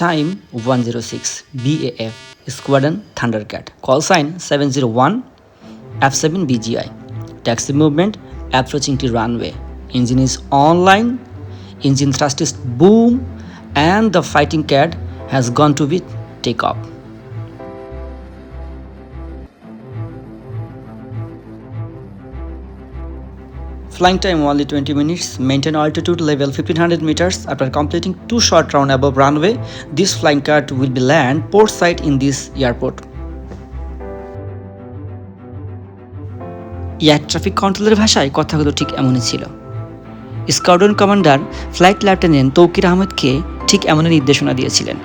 Time 106 BAF Squadron Thundercat, call sign 701 F7 BGI, taxi movement approaching to runway, engine is online, engine thrust is boom and the fighting cat has gone to be takeoff. Flying time only 20 minutes. Maintain altitude level 1500 meters. After completing two short round above runway, this flying cart will be land port side in this airport air traffic কন্ট্রোলের ভাষায় কথাগুলো ঠিক এমনই ছিল squadron commander flight lieutenant Tauqir আহমেদকে ঠিক এমনই নির্দেশনা দিয়েছিলেন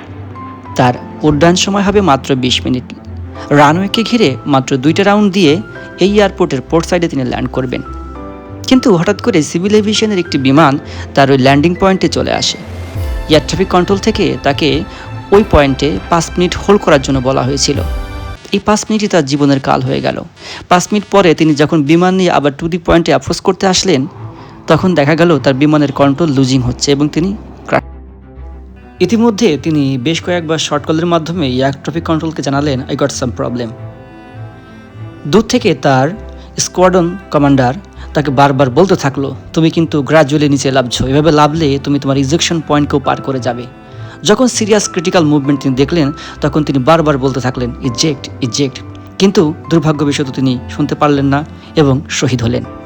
তার উড্ডয়ন সময় হবে মাত্র বিশ মিনিট রানওয়েকে ঘিরে মাত্র দুইটা রাউন্ড দিয়ে এই এয়ারপোর্টের পোর্ট সাইডে তিনি ল্যান্ড করবেন কিন্তু হঠাৎ করে সিভিল এভিয়েশনের একটি বিমান তার ওই ল্যান্ডিং পয়েন্টে চলে আসে এয়ার ট্রাফিক কন্ট্রোল থেকে তাকে ওই পয়েন্টে পাঁচ মিনিট হোল্ড করার জন্য বলা হয়েছিল এই পাঁচ মিনিটই তার জীবনের কাল হয়ে গেল পাঁচ মিনিট পরে তিনি যখন বিমান নিয়ে আবার টু দি পয়েন্টে অ্যাপ্রোচ করতে আসলেন তখন দেখা গেল তার বিমানের কন্ট্রোল লুজিং হচ্ছে এবং তিনি ইতিমধ্যে তিনি বেশ কয়েকবার শর্ট কলের মাধ্যমে এয়ার ট্রাফিক কন্ট্রোলকে জানালেন আই গট সাম প্রবলেম দূর থেকে তার স্কোয়াডন কমান্ডার তাকে বারবার বলতে থাকলো তুমি কিন্তু গ্রাজুয়ালি নিচে লাভছ এভাবে লাভলে তুমি তোমার ইজেকশন পয়েন্টকেও পার করে যাবে যখন সিরিয়াস ক্রিটিক্যাল মুভমেন্ট তিনি দেখলেন তখন তিনি বারবার বলতে থাকলেন ইজেক্ট ইজেক্ট কিন্তু দুর্ভাগ্যবশত তিনি শুনতে পারলেন না এবং শহীদ হলেন